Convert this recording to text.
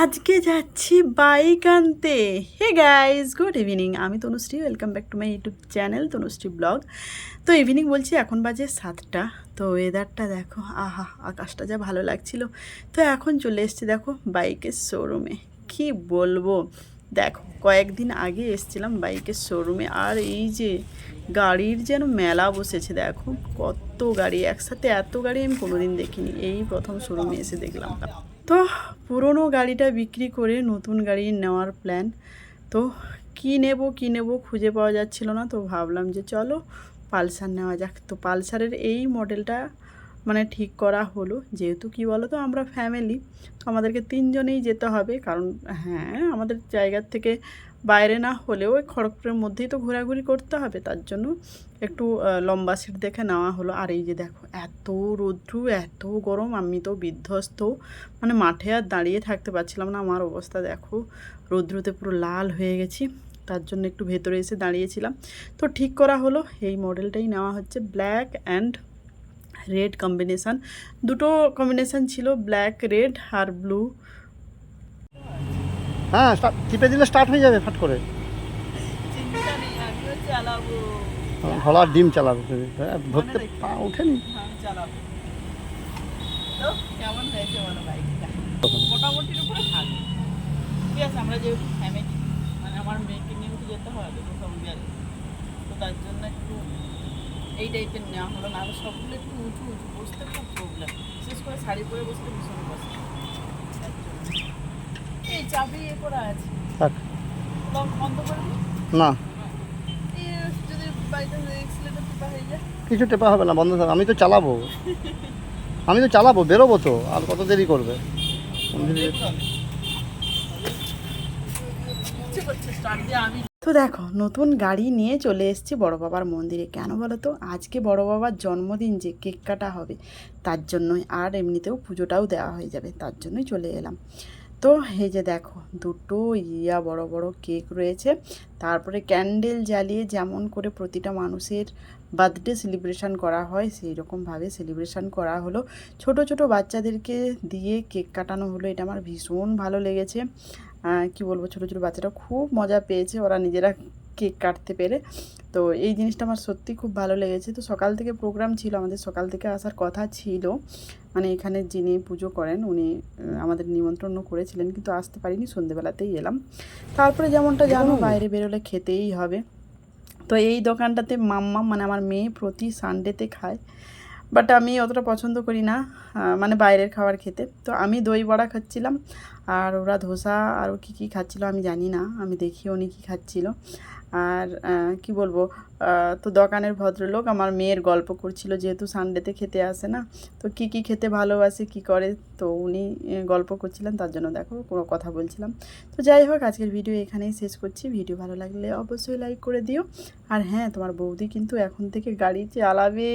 আজকে যাচ্ছি বাইক আনতে। হে গাইজ গুড ইভিনিং আমি Tanushree welcome back to my YouTube channel Tanushree vlog তো ইভিনিং বলছি, এখন বাজে সাতটা। তো ওয়েদারটা দেখো, আহা, আকাশটা যা ভালো লাগছিল। তো এখন চলে এসছি দেখো বাইকের শোরুমে কি বলব? দেখো, কয়েকদিন আগে এসছিলাম বাইকের শোরুমে আর এই যে গাড়ির যেন মেলা বসেছে, দেখো, কত গাড়ি, একসাথে এত গাড়ি আমি কোনোদিন দেখিনি। এই প্রথম শোরুমে এসে দেখলাম। তো পুরনো গাড়িটা বিক্রি করে নতুন গাড়ি নেওয়ার প্ল্যান তো কী নেব কী নেব খুঁজে পাওয়া যাচ্ছিল না, তো ভাবলাম যে চলো পালসার নেওয়া যাক। তো পালসারের এই মডেলটা মানে ঠিক করা হলো। যেহেতু কি বলো তো আমরা ফ্যামিলি তো আমাদেরকে তিনজনেই যেতে হবে। কারণ হ্যাঁ আমাদের জায়গার থেকে বাইরে না হলেও ওই খড়গপুরের মধ্যেই তো ঘোরাঘুরি করতে হবে। তার জন্য একটু লম্বা সিট দেখে নেওয়া হলো। আর এই যে দেখো, এত রৌদ্রু, এত গরম। আমি তো বিধ্বস্ত। মানে মাঠে আর দাঁড়িয়ে থাকতে পারছিলাম না। আমার অবস্থা দেখো, রৌদ্রুতে পুরো লাল হয়ে গেছি। তার জন্য একটু ভেতরে এসে দাঁড়িয়েছিলাম। তো ঠিক করা হলো। এই মডেলটাই নেওয়া হচ্ছে ব্ল্যাক অ্যান্ড রেড কম্বিনেশান দুটো কম্বিনেশান ছিল ব্ল্যাক রেড আর ব্লু হ্যাঁ স্টার্ট টিপে দিলে স্টার্ট হয়ে যাবে ফাট করে। ঘোড়ার ডিম চালাবে তুমি। হ্যাঁ, ধরতে পা ওঠেনি। হ্যাঁ তো মোটামুটির উপরে ভালো। ঠিক আছে আমরা যেহেতু ফ্যামিলি মানে আমার মেয়েকে নিয়েও তো যেতে হবে কোথাও গেলে তো তার জন্য একটু এই টাইপের নেওয়া হলো না। সবগুলো একটু উঁচু উঁচু বসতে খুব প্রবলেম বিশেষ করে শাড়ি পরে বসতে ভীষণ কষ্ট। এই চাবি এ করা আছে না। কিছু টেপা হবে না বন্ধ থাক। আমি তো চালাবো। আমি তো চালাবো বেরোবো তো। আর কত দেরি করবে মন্দিরে যেতে- ইচ্ছে করছে স্টার্ট দিয়ে আমি তো দেখো, নতুন গাড়ি নিয়ে চলে এসেছি বড় বাবার মন্দিরে। কেন বলো তো? আজকে বড় বাবার জন্মদিন যে কেক কাটা হবে, তার জন্যই আর এমনিতেও পুজোটাও দেওয়া হয়ে যাবে, তার জন্যই চলে এলাম। তো এই যে দেখো, দুটো ইয়া বড় বড় কেক রয়েছে। তারপরে ক্যান্ডেল জ্বালিয়ে যেমন করে প্রতিটা মানুষের বার্থডে সেলিব্রেশন করা হয়, সেই রকমভাবে সেলিব্রেশন করা হলো। ছোট ছোট বাচ্চাদেরকে দিয়ে কেক কাটানো হলো, এটা আমার ভীষণ ভালো লেগেছে। কি বলব ছোটো ছোটো বাচ্চারা খুব মজা পেয়েছে ওরা নিজেরা কেক কাটতে পেরে। তো এই জিনিসটা আমার সত্যি খুব ভালো লেগেছে। তো সকাল থেকে প্রোগ্রাম ছিল আমাদের সকাল থেকে আসার কথা ছিল। মানে এখানে যিনি পুজো করেন উনি আমাদের নিমন্ত্রণ করেছিলেন কিন্তু আসতে পারিনি সন্ধেবেলাতেই এলাম। তারপরে যেমনটা জানো বাইরে বেরোলে খেতেই হবে। তো এই দোকানটাতে মাম্মা মানে আমার মেয়ে প্রতি সানডেতে খায়। বাট আমি অতটা পছন্দ করি না মানে বাইরের খাবার খেতে। তো আমি দই বড়া খাচ্ছিলাম, আর ওরা ধোসা আরও কী কী খাচ্ছিলো আমি জানি না, আমি দেখি উনি কী খাচ্ছিল। আর কি বলব তো দোকানের ভদ্রলোক আমার মেয়ের গল্প করছিল, যেহেতু সানডেতে খেতে আসে না, তো কি কি খেতে ভালোবাসে, কি করে, তো উনি গল্প করছিলেন, তার জন্য দেখো কোনো কথা বলছিলাম। তো যাই হোক, আজকের ভিডিও এখানেই শেষ করছি, ভিডিও ভালো লাগলে অবশ্যই লাইক করে দিও। আর হ্যাঁ তোমার বৌদি কিন্তু এখন থেকে গাড়ি চালাবে।